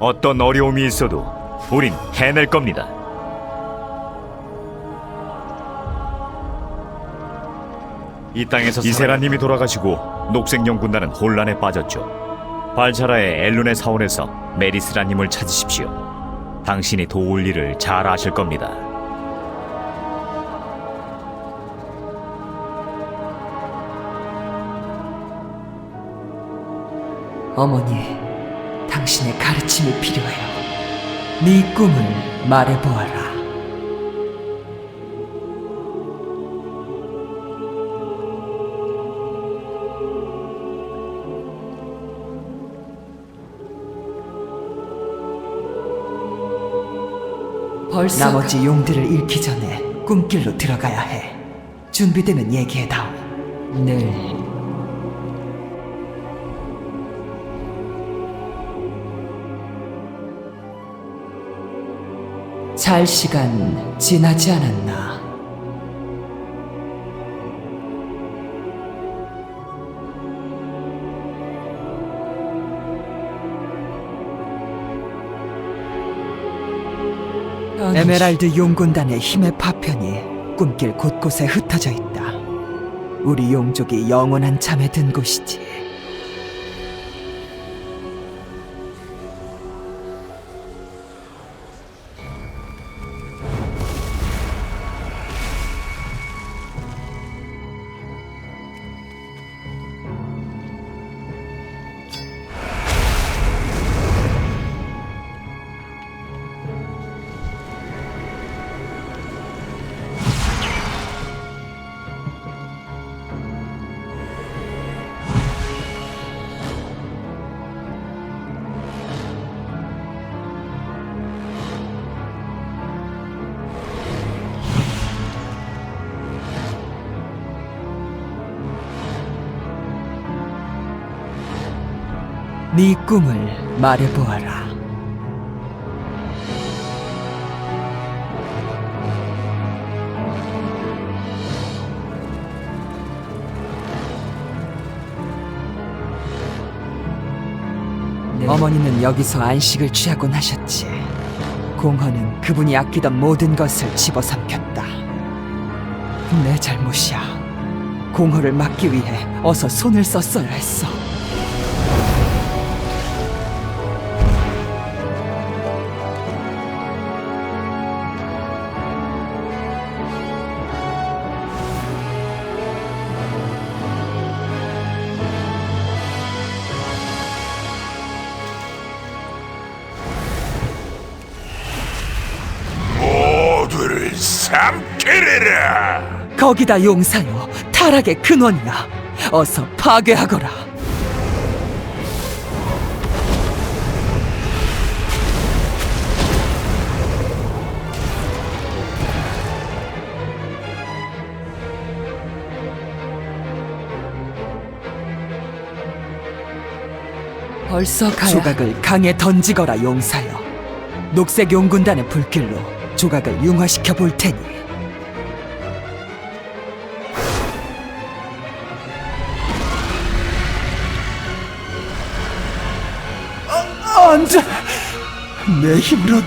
어떤 어려움이 있어도 우린 해낼 겁니다. 이 땅에서 이세라님이 돌아가시고 녹색용 군단은 혼란에 빠졌죠. 발차라의 엘룬의 사원에서 메리스라님을 찾으십시오. 당신이 도울 일을 잘 아실 겁니다. 어머니, 당신의 가르침이 필요해요. 네 꿈을 말해보아라. 벌써 나머지 용들을 잃기 전에 꿈길로 들어가야 해. 준비되면 얘기해다오. 늘 잘 시간 지나지 않았나? 에메랄드 용군단의 힘의 파편이 꿈길 곳곳에 흩어져 있다. 우리 용족이 영원한 잠에 든 곳이지. 네 꿈을 말해보아라. 어머니는 여기서 안식을 취하곤 하셨지. 공허는 그분이 아끼던 모든 것을 집어삼켰다. 내 잘못이야. 공허를 막기 위해 어서 손을 썼어야 했어. 삼키리라. 거기다 용사여, 타락의 근원이야. 어서 파괴하거라. 벌써 가야 조각을 강에 던지거라 용사여. 녹색 용군단의 불길로 조각을 융화시켜 볼 테니. 안 돼! 내 힘으론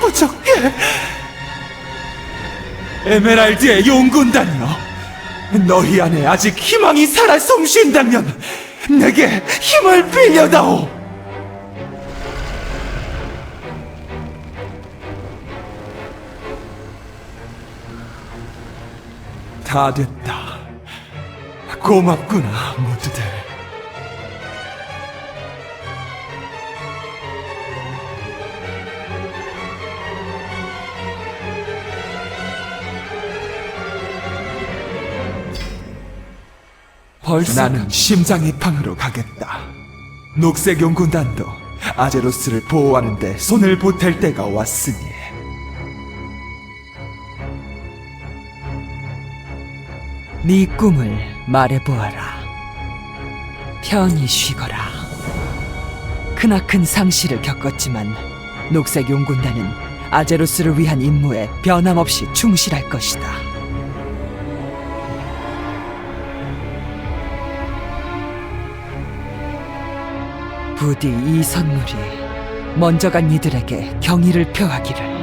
부족해! 에메랄드의 용군단이여! 너희 안에 아직 희망이 살아 숨쉰다면 내게 힘을 빌려다오! 다 됐다. 고맙구나, 모두들. 벌써 나는 심장의 방으로 가겠다. 녹색 용군단도 아제로스를 보호하는데 손을 보탤 때가 왔으니. 네 꿈을 말해보아라. 편히 쉬거라. 크나큰 상실을 겪었지만 녹색 용군단은 아제로스를 위한 임무에 변함없이 충실할 것이다. 부디 이 선물이 먼저 간 이들에게 경의를 표하기를.